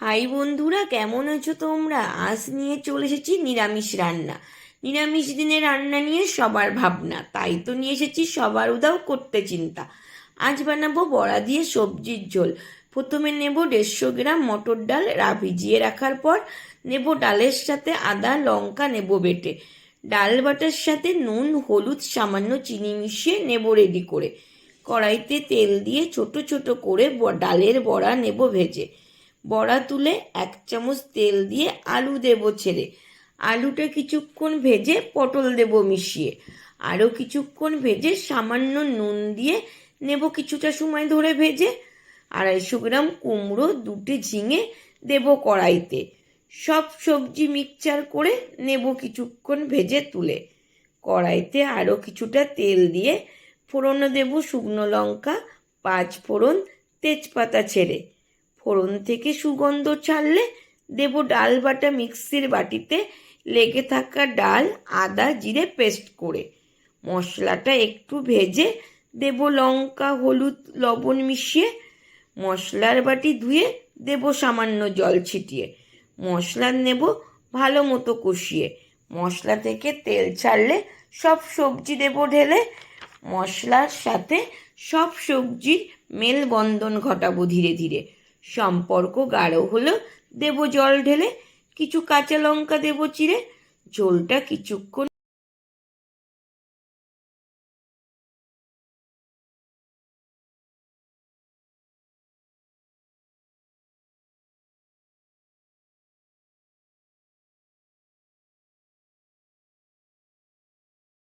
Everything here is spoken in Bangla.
হাই বন্ধুরা, কেমন আছো তোমরা? আজ নিয়ে চলে এসেছি নিরামিষ রান্না। নিরামিষ দিনে রান্না নিয়ে সবার ভাবনা, তাই তো নিয়ে এসেছি সবার উদাও করতে চিন্তা। আজ বানাবো বড়া দিয়ে সবজির ঝোল। প্রথমে নেব দেড়শো গ্রাম মটর ডাল, রা ভিজিয়ে রাখার পর নেব ডালের সাথে আদা, লঙ্কা, নেব বেটে। ডাল বাটার সাথে নুন, হলুদ, সামান্য চিনি মিশিয়ে নেব রেডি করে। কড়াইতে তেল দিয়ে ছোট ছোট করে ডালের বড়া নেব ভেজে। বড়া তুলে এক চামচ তেল দিয়ে আলু দেব ছেড়ে। আলুটা কিছুক্ষণ ভেজে পটল দেব মিশিয়ে। আরও কিছুক্ষণ ভেজে সামান্য নুন দিয়ে নেব কিছুটা সময় ধরে ভেজে। আড়াইশো গ্রাম কুমড়ো, দুটি ঝিঙে দেব কড়াইতে। সব সবজি মিক্সচার করে নেব কিছুক্ষণ ভেজে তুলে। কড়াইতে আরও কিছুটা তেল দিয়ে ফোড়নে দেব শুকনো লঙ্কা, পাঁচ ফোড়ন তেজপাতা ছেড়ে। ফোড়ন থেকে সুগন্ধ ছাড়লে দেব ডাল বাটা মিক্সির বাটিতে লেগে থাকা ডাল, আদা, জিরে পেস্ট করে। মশলাটা একটু ভেজে দেব লঙ্কা, হলুদ, লবণ মিশিয়ে। মশলার বাটি ধুয়ে দেব সামান্য জল ছিটিয়ে। মশলা নেব ভালো মতো কষিয়ে। মশলা থেকে তেল ছাড়লে সব সবজি দেব ঢেলে। মশলার সাথে সব সবজির মেলবন্ধন ঘটাবো ধীরে ধীরে। সম্পর্ক গাঢ় হলো দেব জল ঢেলে কিছু কাঁচা লঙ্কা দেব চিড়ে ঝোলটা কিছুক্ষণ